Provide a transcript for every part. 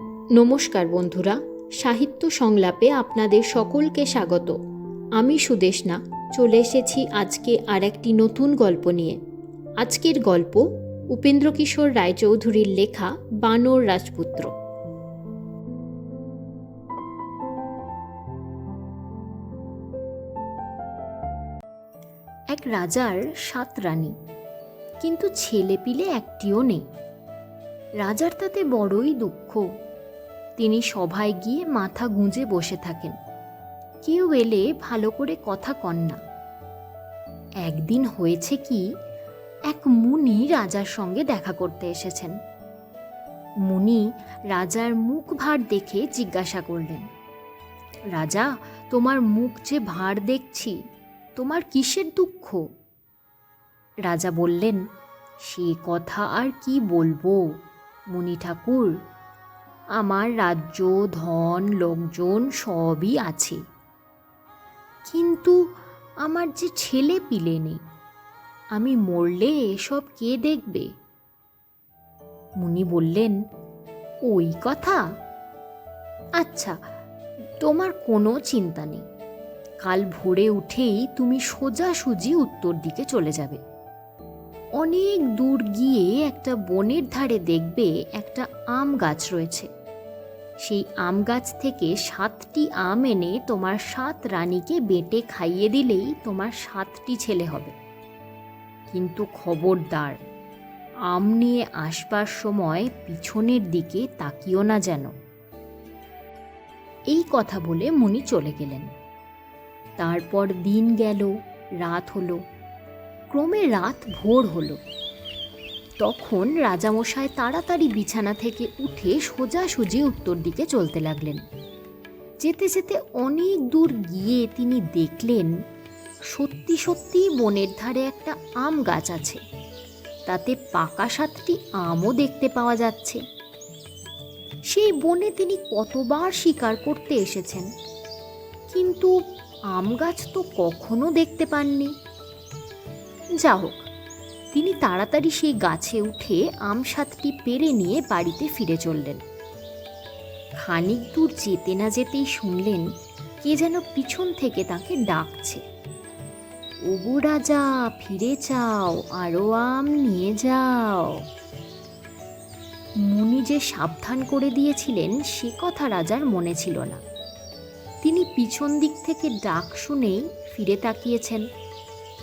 নমস্কার বন্ধুরা, সাহিত্য সংলাপে আপনাদের সকলকে স্বাগত। আমি সুদেশনা, চলে এসেছি আজকে আর একটি নতুন গল্প নিয়ে। আজকের গল্প উপেন্দ্রকিশোর রায়চৌধুরীর লেখা বানর রাজপুত্র। এক রাজার সাত রানী, কিন্তু ছেলেপিলে একটিও নেই। রাজার তাতে বড়ই দুঃখ। তিনি সভায় গিয়ে মাথা গুঁজে বসে থাকেন। কেউ এলে ভালো করে কথা কন না। একদিন হয়েছে কি, এক মুনি রাজার সঙ্গে দেখা করতে এসেছেন। মুনি রাজার মুখ ভার দেখে জিজ্ঞাসা করলেন, রাজা, তোমার মুখ যে ভার দেখছি, তোমার কিসের দুঃখ? রাজা বললেন, সে কথা আর কি বলব? মুনি ঠাকুর আমার রাজ্য, ধন, লোকজন সবই আছে। কিন্তু আমার যে ছেলে পিলে নেই, আমি মরলে এসব কে দেখবে? মুনি বললেন, ওই কথা? আচ্ছা তোমার কোনো চিন্তা নেই। কাল ভোরে উঠেই তুমি সোজাসুজি উত্তর দিকে চলে যাবে। অনেক দূর গিয়ে একটা বনের ধারে দেখবে একটা আম গাছ রয়েছে। সেই আম গাছ থেকে সাতটি আম এনে তোমার সাত রানীকে বেটে খাইয়ে দিলেই তোমার সাতটি ছেলে হবে। কিন্তু খবরদার, আম নিয়ে আসবার সময় পিছনের দিকে তাকিও না যেন। এই কথা বলে মুনি চলে গেলেন। তারপর দিন গেল, রাত হলো। ক্রমে রাত ভোর হলো। তখন রাজামশাই তাড়াতাড়ি বিছানা থেকে উঠে সোজাসুজি উত্তর দিকে চলতে লাগলেন। যেতে যেতে অনেক দূর গিয়ে তিনি দেখলেন, সত্যি সত্যি বনের ধারে একটা আম গাছ আছে। তাতে পাকা সাতটি আমও দেখতে পাওয়া যাচ্ছে। সেই বনে তিনি কতবার শিকার করতে এসেছেন। কিন্তু আম গাছ তো কখনো দেখতে পাননি। যা হোক তিনি তাড়াতাড়ি সেই গাছে উঠে আম সাতটি পেরে নিয়ে বাড়িতে ফিরে চললেন। খানিক দূর যেতে না যেতেই শুনলেন কে যেন পিছন থেকে তাকে ডাকছে। ওগো রাজা, ফিরে চাও আরও আম নিয়ে যাও। মুনি যে সাবধান করে দিয়েছিলেন সে কথা রাজার মনে ছিল না। তিনি পিছন দিক থেকে ডাক শুনেই ফিরে তাকিয়েছেন।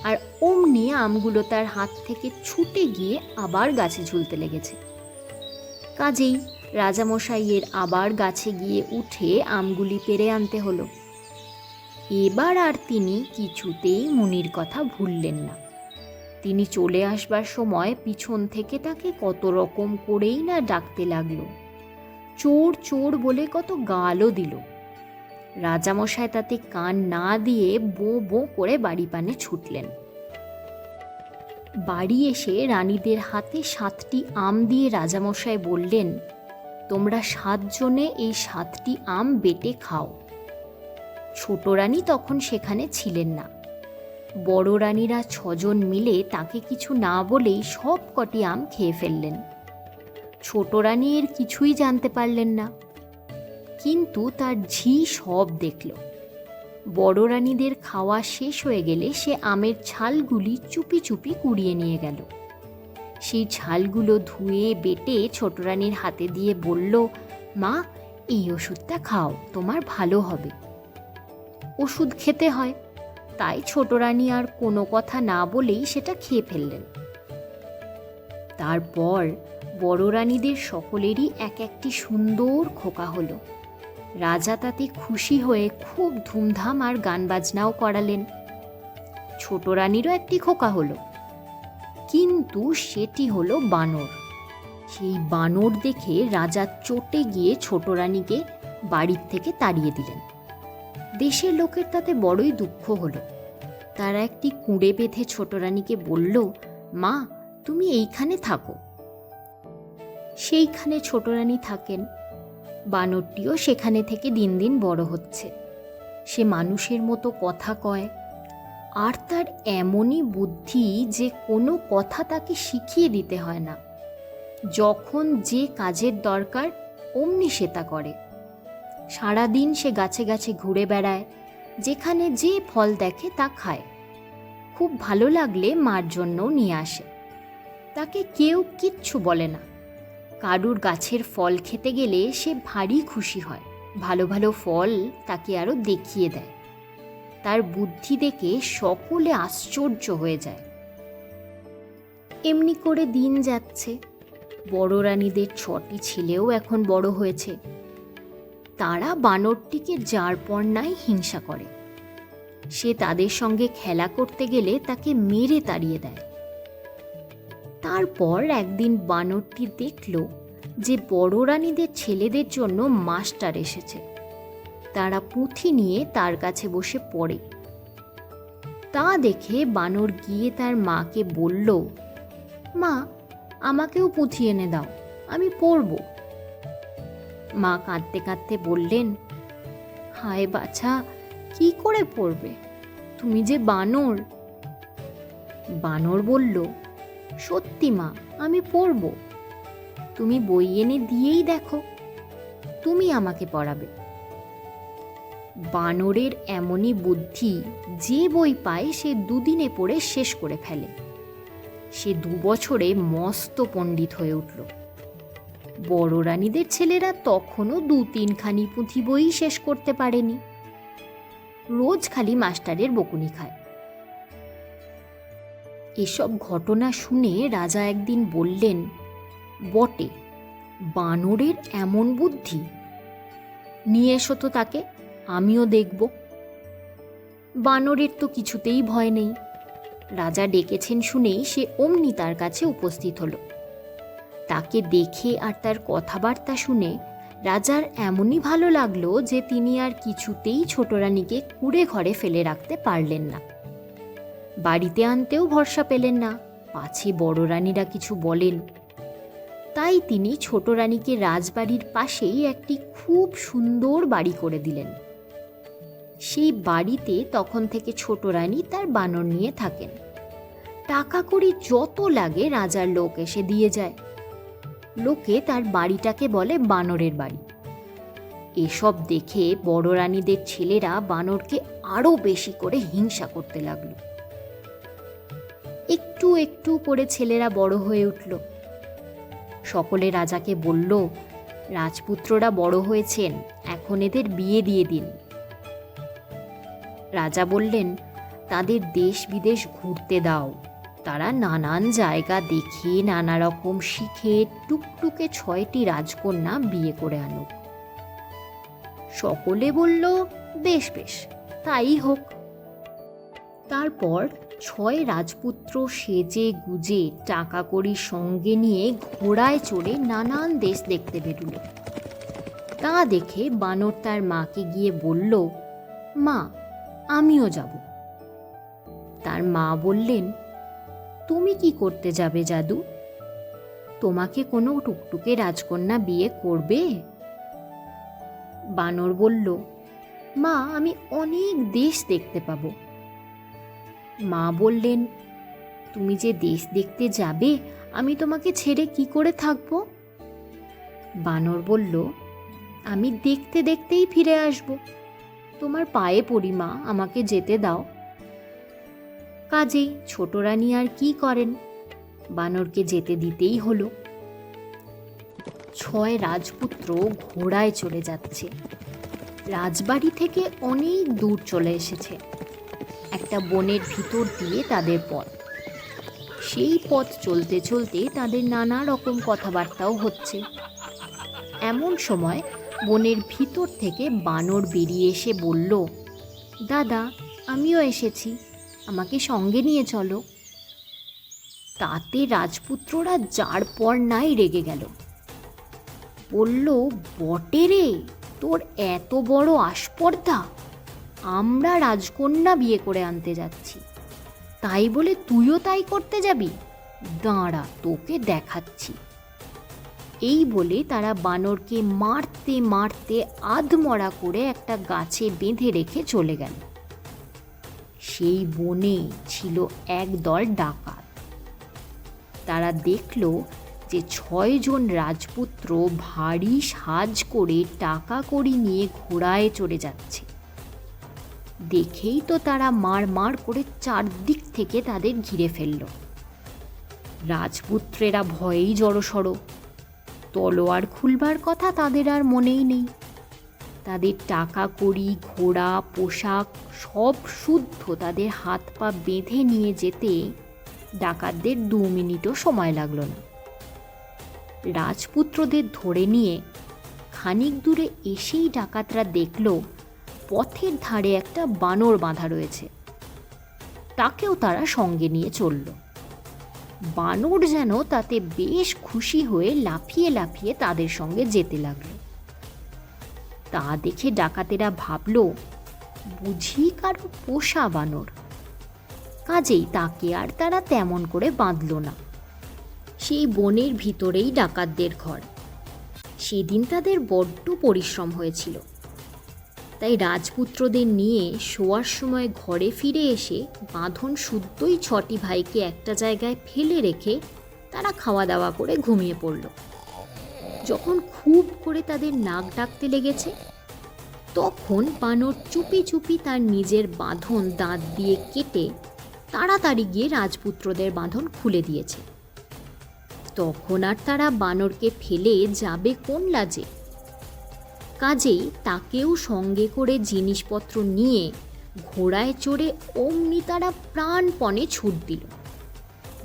আর অমনি আমগুলো তার হাত থেকে ছুটে গিয়ে আবার গাছে ঝুলতে লেগেছে। কাজেই রাজামশাইয়ের আবার গাছে গিয়ে উঠে আমগুলি পেরে আনতে হলো। এবার আর তিনি কিছুতেই মুনির কথা ভুললেন না। তিনি চলে আসবার সময় পিছন থেকে তাকে কত রকম করেই না ডাকতে লাগল। চোর চোর বলে কত গালও দিল। রাজামশাই তাতে কান না দিয়ে বো বো করে বাড়ি পানে ছুটলেন। বাড়ি এসে রানীদের হাতে সাতটি আম দিয়ে রাজামশাই বললেন, তোমরা সাতজনে এই সাতটি আম বেটে খাও। ছোট রানী তখন সেখানে ছিলেন না। বড় রানীরা ছজন মিলে তাকে কিছু না বলেই সব কটি আম খেয়ে ফেললেন। ছোট রানী এর কিছুই জানতে পারলেন না। কিন্তু তার ঝি সব দেখল। বড় রানীদের খাওয়া শেষ হয়ে গেলে সে আমের ছালগুলি চুপি চুপি কুড়িয়ে নিয়ে গেল। সেই ছালগুলো ধুয়ে, বেটে ছোট রানীর হাতে দিয়ে বলল, মা, এই ওষুধটা খাও, তোমার ভালো হবে। ওষুধ খেতে হয়। তাই ছোট রানী আর কোনো কথা না বলেই সেটা খেয়ে ফেললেন। তারপর বড় রানীদের সকলেরই এক একটি সুন্দর খোকা হলো। রাজা তাতে খুশি হয়ে খুব ধুমধাম আর গান বাজনাও করালেন। ছোট রানীরও একটি খোকা হলো। কিন্তু সেটি হলো বানর। সেই বানর দেখে রাজা চটে গিয়ে ছোট রানীকে বাড়ির থেকে তাড়িয়ে দিলেন। দেশের লোকের তাতে বড়ই দুঃখ হলো। তারা একটি কুঁড়ে বেঁধে ছোট রানীকে বলল, মা, তুমি এইখানে থাকো। সেইখানে ছোট রানী থাকেন। বানরটিও সেখানে থেকে দিন দিন বড় হচ্ছে। সে মানুষের মতো কথা কয়, আর তার এমনই বুদ্ধি যে কোনো কথা তাকে শিখিয়ে দিতে হয় না। যখন যে কাজের দরকার, অমনি সে তা করে। সারাদিন সে গাছে গাছে ঘুরে বেড়ায়, যেখানে যে ফল দেখে তা খায়। খুব ভালো লাগলে মার জন্যও নিয়ে আসে। তাকে কেউ কিচ্ছু বলে না। কারুর গাছের ফল খেতে গেলে সে ভারী খুশি হয়। ভালো ভালো ফল তাকে আরও দেখিয়ে দেয়। তার বুদ্ধি দেখে সকলে আশ্চর্য হয়ে যায়। এমনি করে দিন যাচ্ছে। বড় রানীদের ছটি ছেলেও এখন বড় হয়েছে। তারা বানরটিকে যার পর নাই হিংসা করে। সে তাদের সঙ্গে খেলা করতে গেলে তাকে মেরে তাড়িয়ে দেয়। তারপর একদিন বানরটি দেখল যে বড় রানীদের ছেলেদের জন্য মাস্টার এসেছে। তারা পুঁথি নিয়ে তার কাছে বসে পড়ে। তা দেখে বানর গিয়ে তার মাকে বলল, মা, আমাকেও পুঁথি এনে দাও, আমি পড়ব। মা কাঁদতে কাঁদতে বললেন, হায় বাছা, কি করে পড়বে? তুমি যে বানর। বানর বলল সত্যি মা, আমি পড়ব। তুমি বই এনে দিয়েই দেখো, তুমি আমাকে পড়াবে। বানরের এমনই বুদ্ধি যে বই পায় সে দুদিনে পড়ে শেষ করে ফেলে। সে দু বছরে মস্ত পণ্ডিত হয়ে উঠল। বড় রানীদের ছেলেরা তখনও দু তিনখানি পুঁথি বই শেষ করতে পারেনি। রোজ খালি মাস্টারের বকুনি খায়। এসব ঘটনা শুনে রাজা একদিন বললেন, বটে, বানরের এমন বুদ্ধি। নিয়ে এসো তো তাকে, আমিও দেখব। বানরের তো কিছুতেই ভয় নেই। রাজা ডেকেছেন শুনেই সে অমনি তার কাছে উপস্থিত হলো। তাকে দেখে আর তার কথাবার্তা শুনে রাজার এমনই ভালো লাগল যে তিনি আর কিছুতেই ছোট রানীকে কুড়ে ঘরে ফেলে রাখতে পারলেন না। বাড়িতে আনতেও ভরসা পেলেন না। পাছে বড় রানীরা কিছু বলেন। তাই তিনি ছোট রানীকে রাজবাড়ির পাশেই একটি খুব সুন্দর বাড়ি করে দিলেন। সেই বাড়িতে তখন থেকে ছোট রানী তার বানর নিয়ে থাকেন। টাকা কড়ি যত লাগে রাজার লোক এসে দিয়ে যায়। লোকে তার বাড়িটাকে বলে বানরের বাড়ি। এসব দেখে বড় রানীদের ছেলেরা বানরকে আরও বেশি করে হিংসা করতে লাগল। একটু একটু করে ছেলেরা বড় হয়ে উঠল। সকলে রাজাকে বলল, রাজপুত্ররা বড় হয়েছেন, এখন এদের বিয়ে দিয়ে দিন। রাজা বললেন, তাদের দেশ বিদেশ ঘুরতে দাও। তারা নানান জায়গা দেখে নানা রকম শিখে টুকটুকে ছয়টি রাজকন্যা বিয়ে করে আনুক। সকলে বলল, বেশ বেশ, তাই হোক। তারপর ছয় রাজপুত্র সেজে গুজে টাকা কড়ি সঙ্গে নিয়ে ঘোড়ায় চড়ে নানান দেশ দেখতে বেরুল। তা দেখে বানর তার মাকে গিয়ে বলল, মা, আমিও যাব। তার মা বললেন, তুমি কি করতে যাবে জাদু? তোমাকে কোনো টুকটুকে রাজকন্যা বিয়ে করবে? বানর বলল, মা, আমি অনেক দেশ দেখতে পাবো। মা বললেন, তুমি যে দেশ দেখতে যাবে, আমি তোমাকে ছেড়ে কি করে থাকব? বানর বলল, আমি দেখতে দেখতেই ফিরে আসব। তোমার পায়ে পড়ি মা, আমাকে যেতে দাও। কাজেই ছোট রানী আর কি করেন? বানরকে যেতে দিতেই হলো। ছয় রাজপুত্র ঘোড়ায় চলে যাচ্ছে। রাজবাড়ি থেকে অনেক দূর চলে এসেছে। একটা বনের ভিতর দিয়ে তাদের পথ। সেই পথ চলতে চলতে তাদের নানা রকম কথাবার্তাও হচ্ছে। এমন সময় বনের ভিতর থেকে বানর বেরিয়ে এসে বলল, দাদা, আমিও এসেছি। আমাকে সঙ্গে নিয়ে চলো। তাতে রাজপুত্ররা যার পর নাই রেগে গেল। বলল, বটে রে, তোর এত বড় আস্পর্ধা আমরা রাজকন্যা বিয়ে করে আনতে যাচ্ছি। তাই বলে তুইও তাই করতে যাবি? দাঁড়া, তোকে দেখাচ্ছি। এই বলে তারা বানরকে মারতে মারতে আধমরা করে একটা গাছে বেঁধে রেখে চলে গেল। সেই বনে ছিল একদল ডাকাত। তারা দেখল যে ছয়জন রাজপুত্র ভারী সাজ করে টাকা কড়ি নিয়ে ঘোড়ায় চড়ে যাচ্ছে। দেখেই তো তারা মার মার করে চারদিক থেকে তাদের ঘিরে ফেলল। রাজপুত্রেরা ভয়েই জড়সড়। তলোয়ার খুলবার কথা তাদের আর মনেই নেই। তাদের টাকা কড়ি, ঘোড়া, পোশাক সব শুদ্ধ তাদের হাত পা বেঁধে নিয়ে যেতে ডাকাতদের দু মিনিটও সময় লাগল না। রাজপুত্রদের ধরে নিয়ে খানিক দূরে এসেই ডাকাতরা দেখল পথের ধারে একটা বানর বাঁধা রয়েছে। তাকেও তারা সঙ্গে নিয়ে চলল। বানর যেন তাতে বেশ খুশি হয়ে লাফিয়ে লাফিয়ে তাদের সঙ্গে যেতে লাগল। তা দেখে ডাকাতেরা ভাবল, বুঝি কারও পোষা বানর। কাজেই তাকে আর তারা তেমন করে বাঁধল না। সেই বনের ভিতরেই ডাকাতদের ঘর। সেদিন তাদের বড্ড পরিশ্রম হয়েছিল। তাই রাজপুত্রদের নিয়ে শোয়ার সময় ঘরে ফিরে এসে বাঁধন শুদ্ধই ছটি ভাইকে একটা জায়গায় ফেলে রেখে তারা খাওয়া দাওয়া করে ঘুমিয়ে পড়ল। যখন খুব করে তাদের নাক ডাকতে লেগেছে, তখন বানর চুপি চুপি তার নিজের বাঁধন দাঁত দিয়ে কেটে তাড়াতাড়ি গিয়ে রাজপুত্রদের বাঁধন খুলে দিয়েছে। তখন আর তারা বানরকে ফেলে যাবে কোন লাজে? কাজেই তাকেও সঙ্গে করে জিনিসপত্র নিয়ে ঘোড়ায় চড়ে অমনি তারা প্রাণপণে ছুট দিল।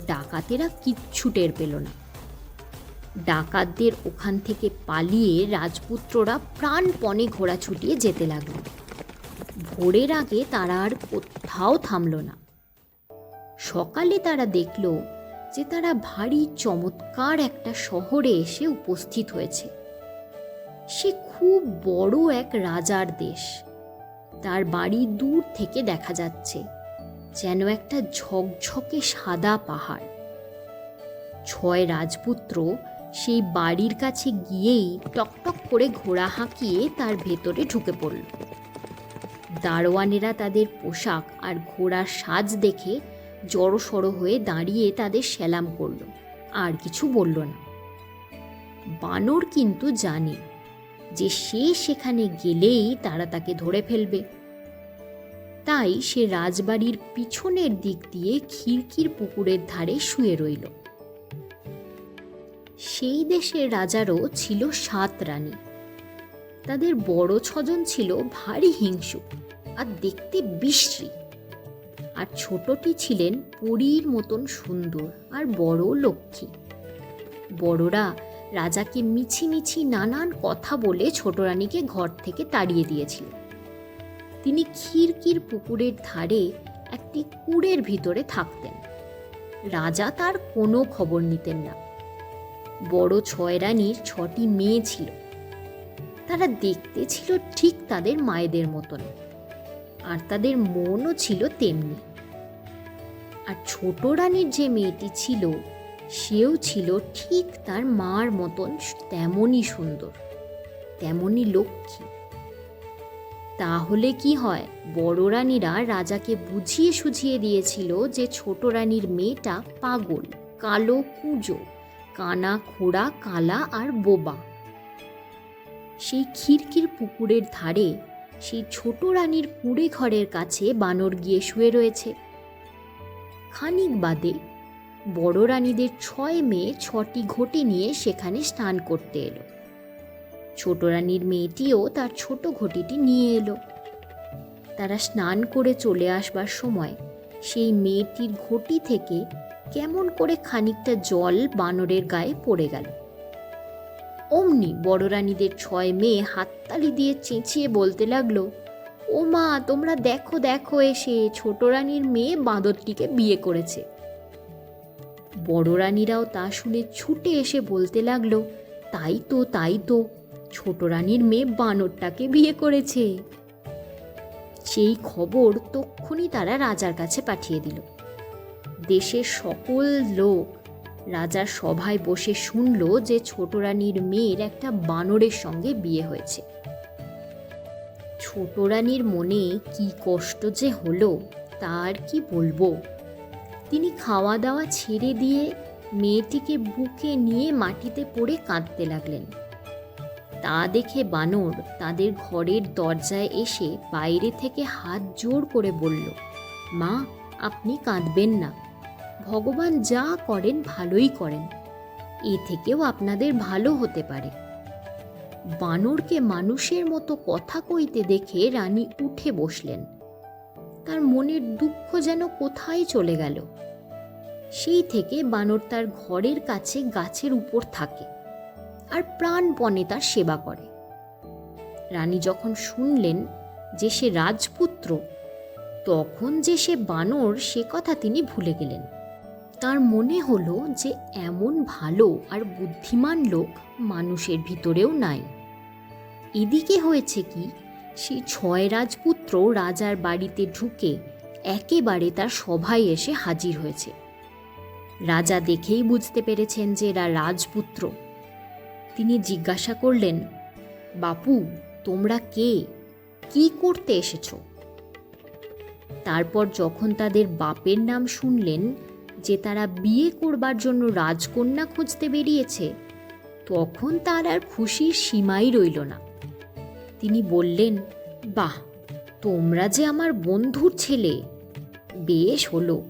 ডাকাতেরা কিচ্ছু টের পেল না। ডাকাতদের ওখান থেকে পালিয়ে রাজপুত্ররা প্রাণপণে ঘোড়া ছুটিয়ে যেতে লাগল। ভোরের আগে তারা আর কোথাও থামল না। সকালে তারা দেখল যে তারা ভারী চমৎকার একটা শহরে এসে উপস্থিত হয়েছে। সে খুব বড় এক রাজার দেশ। তার বাড়ি দূর থেকে দেখা যাচ্ছে, যেন একটা ঝকঝকে সাদা পাহাড়। ছয় রাজপুত্র সেই বাড়ির কাছে গিয়েই টকটক করে ঘোড়া হাঁকিয়ে তার ভেতরে ঢুকে পড়ল। দারোয়ানেরা তাদের পোশাক আর ঘোড়ার সাজ দেখে জড়সড় হয়ে দাঁড়িয়ে তাদের সেলাম করল, আর কিছু বলল না। বানর কিন্তু জানে যে সে সেখানে গেলেই তারা তাকে ধরে ফেলবে। তাই সে রাজবাড়ির পিছনের দিক দিয়ে খিড়কির পুকুরের ধারে শুয়ে রইল। সেই দেশের রাজারও ছিল সাত রানী। তাদের বড় ছজন ছিল ভারী হিংসুক আর দেখতে বিশ্রী। আর ছোটটি ছিলেন পরীর মতন সুন্দর আর বড় লক্ষ্মী। বড়রা রাজাকে মিছি মিছি নানান কথা বলে ছোট রানীকে ঘর থেকে তাড়িয়ে দিয়েছিল। তিনি খিরকির পুকুরের ধারে একটি কুড়ের ভিতরে থাকতেন। রাজা তার কোনো খবর নিতেন না। বড় ছয় রানীর ছটি মেয়ে ছিল। তারা দেখতে ছিল ঠিক তাদের মায়েদের মতন। আর তাদের মনও ছিল তেমনি। আর ছোট রানীর যে মেয়েটি ছিল সেও ছিল ঠিক তার মার মতন তেমনই সুন্দর, তেমনই লক্ষ্মী। তাহলে কি হয়, বড় রানীরা রাজাকে বুঝিয়ে সুঝিয়ে দিয়েছিল যে ছোট রানীর মেয়েটা পাগল, কালো কুঁজো, কানা খোড়া, কালা আর বোবা। সেই খিরকির পুকুরের ধারে সেই ছোট রানীর কুঁড়ে ঘরের কাছে বানর গিয়ে শুয়ে রয়েছে। খানিক বাদে বড় রানীদের ছয় মেয়ে ছটি ঘটি নিয়ে সেখানে স্নান করতে এলো। ছোট রানীর মেয়েটিও তার ছোট ঘটিটি নিয়ে এলো। তারা স্নান করে চলে আসবার সময় সেই মেয়েটির ঘটি থেকে কেমন করে খানিকটা জল বানরের গায়ে পড়ে গেল। অমনি বড় রানীদের ছয় মেয়ে হাততালি দিয়ে চেঁচিয়ে বলতে লাগল ও মা তোমরা দেখো দেখো, এসে ছোট রানীর মেয়ে বাঁদরটিকে বিয়ে করেছে। বড় রানীরাও তা শুনে ছুটে এসে বলতে লাগল, তাই তো তাই তো, ছোট রানীর মেয়ে বানরটাকে বিয়ে করেছে। সেই খবর তক্ষুনি তারা রাজার কাছে পাঠিয়ে দিল। দেশের সকল লোক রাজার সভায় বসে শুনল যে ছোট রানীর মেয়ের একটা বানরের সঙ্গে বিয়ে হয়েছে। ছোট রানীর মনে কি কষ্ট যে হলো তার কি বলব? তিনি খাওয়া দাওয়া ছেড়ে দিয়ে মেয়েটিকে বুকে নিয়ে মাটিতে পড়ে কাঁদতে লাগলেন। তা দেখে বানর তাদের ঘরের দরজায় এসে বাইরে থেকে হাত জোর করে বলল, মা, আপনি কাঁদবেন না। ভগবান যা করেন ভালোই করেন। এ থেকেও আপনাদের ভালো হতে পারে বানরকে মানুষের মতো কথা কইতে দেখে রানী উঠে বসলেন। তার মনের দুঃখ যেন কোথায় চলে গেল। সেই থেকে বানর তার ঘরের কাছে গাছের উপর থাকে আর প্রাণপণে তার সেবা করে। রানী যখন শুনলেন যে সে রাজপুত্র, তখন যে সে বানর, সে কথা তিনি ভুলে গেলেন। তার মনে হলো যে এমন ভালো আর বুদ্ধিমান লোক মানুষের ভিতরেও নাই। এদিকে হয়েছে কি সেই ছয় রাজপুত্র রাজার বাড়িতে ঢুকে একেবারে তার সভায় এসে হাজির হয়েছে। রাজা দেখেই বুঝতে পেরেছেন যে এরা রাজপুত্র। তিনি জিজ্ঞাসা করলেন, বাপু, তোমরা কে? কি করতে এসেছ? তারপর যখন তাদের বাপের নাম শুনলেন যে তারা বিয়ে করবার জন্য রাজকন্যা খুঁজতে বেরিয়েছে, তখন তার আর খুশির সীমাই রইল না। তিনি বললেন, বাহ, তোমরা যে আমার বন্ধুর ছেলে, বেশ হলো।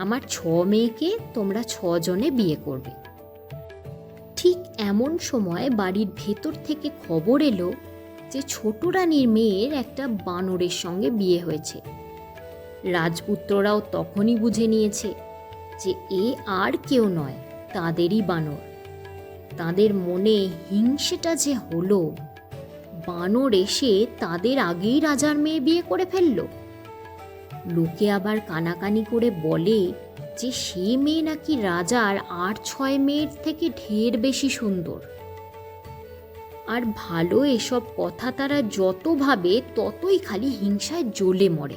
আমার ছ মেয়েকে তোমরা ছজনে বিয়ে করবে। ঠিক এমন সময় বাড়ির ভেতর থেকে খবর এলো যে ছোট রানীর মেয়ের একটা বানরের সঙ্গে বিয়ে হয়েছে। রাজপুত্ররাও তখনই বুঝে নিয়েছে যে এ আর কেউ নয়, তাদেরই বানর। তাদের মনে হিংসেটা যে হলো, বানর এসে তাদের আগেই রাজার মেয়ে বিয়ে করে ফেলল। লোকে আবার কানাকানি করে বলে যে সে মেয়ে নাকি রাজার আট ছয় মেয়ের থেকে ঢের বেশি সুন্দর। আর ভালো এসব কথা তারা যত ভাবে ততই খালি হিংসায় জ্বলে মরে।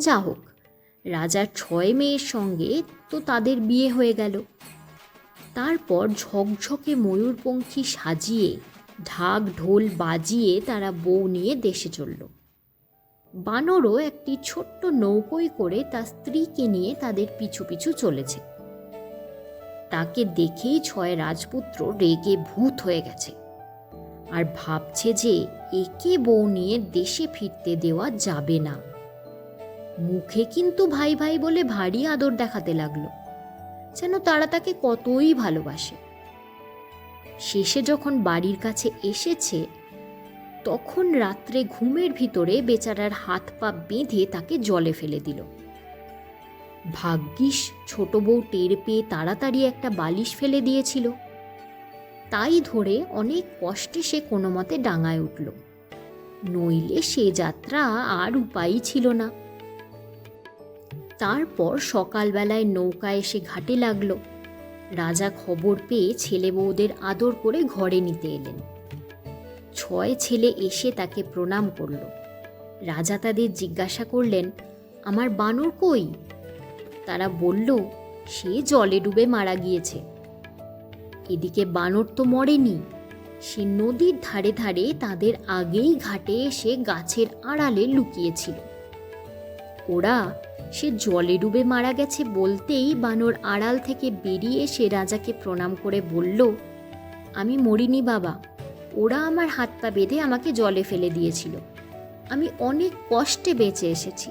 যা হোক, রাজার ছয় মেয়ের সঙ্গে তো তাদের বিয়ে হয়ে গেল। তারপর ঝকঝকে ময়ূরপঙ্খী সাজিয়ে, ঢাক ঢোল বাজিয়ে তারা বউ নিয়ে দেশে চলল। বানরও একটি ছোট্ট নৌকোয় করে তার স্ত্রীকে নিয়ে তাদের পিছু পিছু চলেছে। তাকে দেখেই ছয় রাজপুত্র রেগে ভূত হয়ে গেছে আর ভাবছে যে একে বউ নিয়ে দেশে ফিরতে দেওয়া যাবে না। মুখে কিন্তু ভাই ভাই বলে ভারী আদর দেখাতে লাগল, যেন তারা তাকে কতই ভালোবাসে। শেষে যখন বাড়ির কাছে এসেছে তখন রাত্রে ঘুমের ভিতরে বেচারার হাত পা বেঁধে তাকে জলে ফেলে দিল। ভাগ্যিস ছোট বউ টের পেয়ে তাড়াতাড়ি একটা বালিশ ফেলে দিয়েছিল। তাই ধরে অনেক কষ্টে সে কোনো মতে ডাঙায় উঠল। নইলে সে যাত্রা আর উপায়ই ছিল না। তারপর সকালবেলায় নৌকা এসে ঘাটে লাগল। রাজা খবর পেয়ে ছেলে বউদের আদর করে ঘরে নিতে এলেন। ছয় ছেলে এসে তাকে প্রণাম করল। রাজা তাদের জিজ্ঞাসা করলেন, আমার বানর কই? তারা বলল, সে জলে ডুবে মারা গিয়েছে। এদিকে বানর তো মরেনি। সে নদীর ধারে ধারে তাদের আগেই ঘাটে এসে গাছের আড়ালে লুকিয়েছিল। ওরা, সে জলে ডুবে মারা গেছে বলতেই বানর আড়াল থেকে বেরিয়ে সে রাজাকে প্রণাম করে বলল, আমি মরিনি বাবা। ওরা আমার হাত পা বেঁধে আমাকে জলে ফেলে দিয়েছিল। আমি অনেক কষ্টে বেঁচে এসেছি।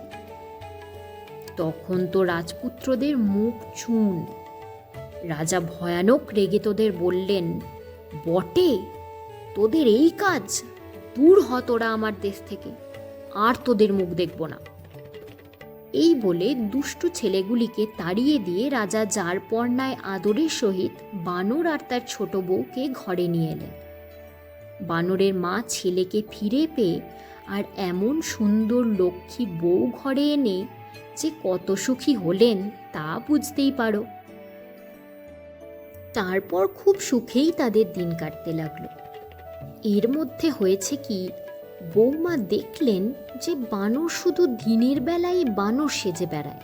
তখন তো রাজপুত্রদের মুখ চুন। রাজা ভয়ানক রেগে তোদের বললেন, বটে, তোদের এই কাজ? দূর হ তোরা আমার দেশ থেকে, আর তোদের মুখ দেখব না। এই বলে দুষ্টু ছেলেগুলিকে তাড়িয়ে দিয়ে রাজা যার পর্নায় আদরের সহিত বানর আর তার ছোট বউকে ঘরে নিয়ে এলেন। বানরের মা ছেলেকে ফিরে পেয়ে আর এমন সুন্দর লক্ষ্মী বউ ঘরে এনে যে কত সুখী হলেন তা বুঝতেই পারো। তারপর খুব সুখেই তাদের দিন কাটতে লাগল। এর মধ্যে হয়েছে কি বৌমা দেখলেন যে বানর শুধু দিনের বেলায় বানর সেজে বেড়ায়।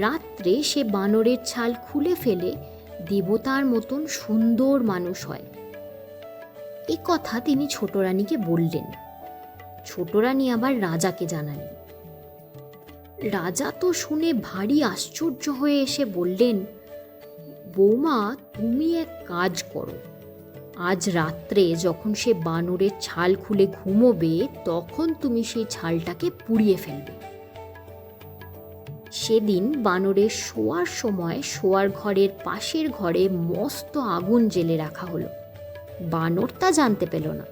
রাত্রে সে বানরের ছাল খুলে ফেলে দেবতার মতন সুন্দর মানুষ হয়। এ কথা তিনি ছোট রানীকে বললেন। ছোট রানী আবার রাজাকে জানালেন। রাজা তো শুনে ভারী আশ্চর্য হয়ে এসে বললেন, বৌমা, তুমি এক কাজ করো। আজ রাত্রে যখন সে বানরের ছাল খুলে ঘুমোবে, তখন তুমি সেই ছালটাকে পুড়িয়ে ফেলবে। সেদিন বানরের শোয়ার সময় শোয়ার ঘরের পাশের ঘরে মস্ত আগুন জেলে রাখা হলো। বানর তা জানতে পেল না।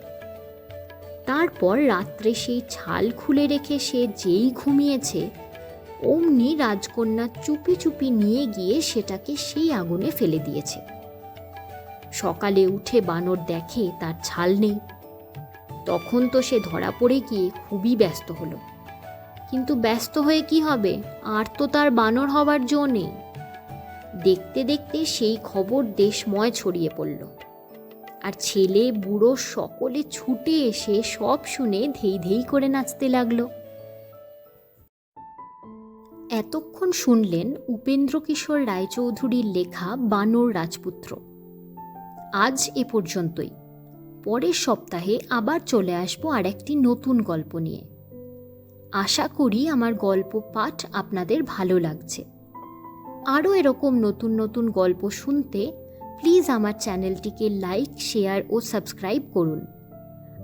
তারপর রাত্রে সেই ছাল খুলে রেখে সে যেই ঘুমিয়েছে, অমনি রাজকন্যা চুপি চুপি নিয়ে গিয়ে সেটাকে সেই আগুনে ফেলে দিয়েছে। সকালে উঠে বানর দেখে তার ছাল নেই। তখন তো সে ধরা পড়ে গিয়ে খুবই ব্যস্ত হলো। কিন্তু ব্যস্ত হয়ে কি হবে? আর তো তার বানর হবার জো নেই। দেখতে দেখতে সেই খবর দেশময় ছড়িয়ে পড়ল। আর ছেলে, বুড়ো সকলে ছুটে এসে সব শুনে ধেই ধেই করে নাচতে লাগল। এতক্ষণ শুনলেন উপেন্দ্র কিশোর রায়চৌধুরীর লেখা বানর রাজপুত্র। আজ এ পর্যন্তই। পরের সপ্তাহে আবার চলে আসব আর একটি নতুন গল্প নিয়ে। আশা করি আমার গল্প পাঠ আপনাদের ভালো লাগছে। আরও এরকম নতুন নতুন গল্প শুনতে প্লিজ আমার চ্যানেলটিকে লাইক, শেয়ার ও সাবস্ক্রাইব করুন।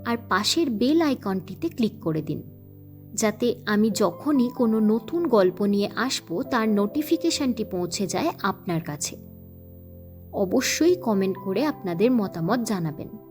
আর পাশের বেল আইকনটিতে ক্লিক করে দিন, যাতে আমি যখনই কোনো নতুন গল্প নিয়ে আসব, তার নোটিফিকেশনটি পৌঁছে যায় আপনার কাছে। অবশ্যই কমেন্ট করে আপনাদের মতামত জানাবেন।